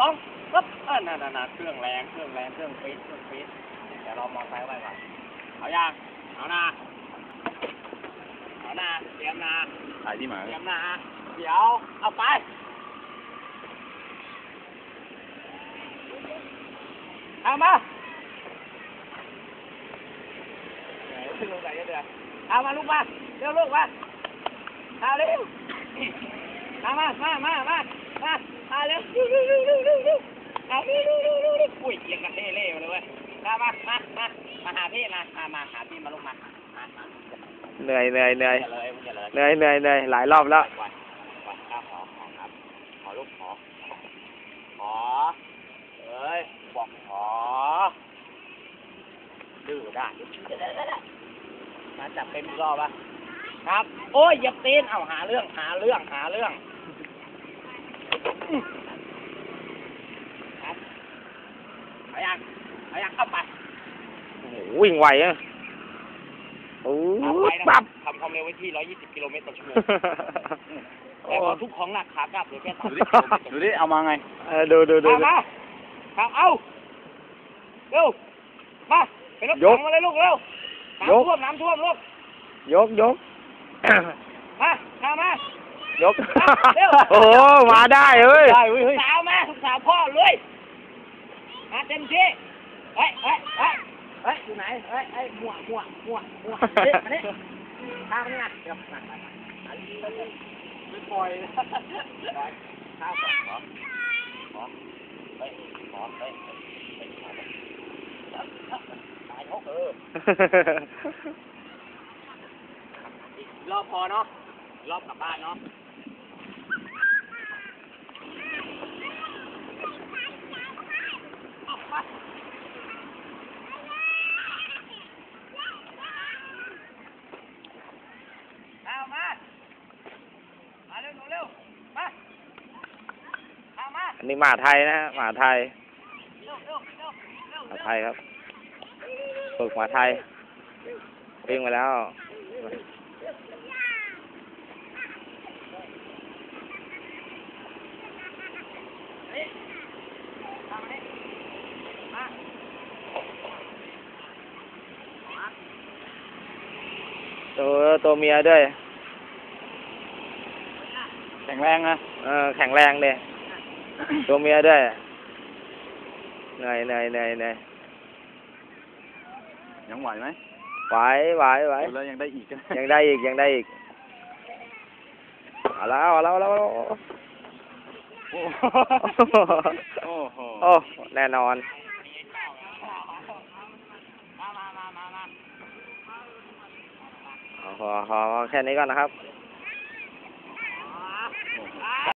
สองปึ๊บเออนั่นนั่นเครื่องแรงเครื่องแรงเครื่องฟีดเครื่องฟีดเดี๋ยวเรามองซ้ายไว้ก่อนเอายังเอานะเอานะเตรียมนะถ่ายที่หมาเตรียมนะเดี๋ยวเอาไปเอามาไหนลูกไหนกันเดือเอามาลูกมาเร็วลูกมาเอาเร็วเอามามามามา มาเอาเร็วเร็วเร็วเร็วเร็วเร็วเร็วเอาเร็วเร็วเร็วเร็วเร็วอุ้ยเอียงกันเท่เล่มาเลยเว้ยมามามามามาหาพี่มามามาหาพี่มาลูกมามามาเหนื่อยเหนื่อยเหนื่อยเลยอย่าเลยเหนื่อยเหนื่อยเหนื่อยหลายรอบแล้วปล่อยปล่อยข้าขอขอครับขอลูกขอขอเอ้ยบอกขอดื้อได้มาจับเป็นรอบปะครับ โอ้ยเหยับตีนเอาหาเรื่องหาเรื่องหาเรื่อง เอายังเอายังเข้าไปโอ้โหวิ่งไวอะโอ้เอาไปนะคปั๊รับบทำความเร็วไว้ที่ 120 กิโลเมตรต่อชั่วโมงแต่พอทุกของหนักขากลับเหลือแค่ดู30ดิกิโลเมตรต่อชั่วโมงดูดิ เอามาไง เออดูดูดูเอามาครับเอา เร็ว มาเป็นรถถังมาเลยลูกเร็วน้ำท่วมน้ำท่วมลูก ยกยกมาข้ามา ยก โอ้โหมาได้เฮ้ย ได้เว้ยเฮ้ยสาวมาสาวพ่อเลยมาเต็มที่เฮ้ยเฮ้ยเฮ้ยเฮ้ยอยู่ไหนเฮ้ยเฮ้ยมั่วมั่วมั่วมั่วนี่อันนี้ข้ามนี่ไงเดี๋ยวมามามาไม่ปล่อยปล่อยข้าวก่อนขอขอเฮ้ยขอเฮ้ยเฮ้ยขอตายนกเอออีกรอบพอเนาะอีกรอบกลับบ้านเนาะเอามาเอามา มาเร็วเร็วมาเอันนี้หมาไทยนะฮะหมาไทยหมาไทยครับฝึกหมาไทยวิ่งมาแล้วตัวตัวเมียด้วย ข็งแรงนะเออแข็งแรงเลยตัวเมียด้วยเหนื่อยเหนื่อยเหนื่อยเหนื่อยยังไหวไหมไหวไหวไหวดูแล้วยังได้อีกอะยังได้อีกยังได้อีกเอาแล้วเอาแล้วเอาแล้วเอาแล้วโอ้โหโอ้โหโอ้แน่นอนมามามามามาเอาพอพอแค่นี้ก่อนนะครับเ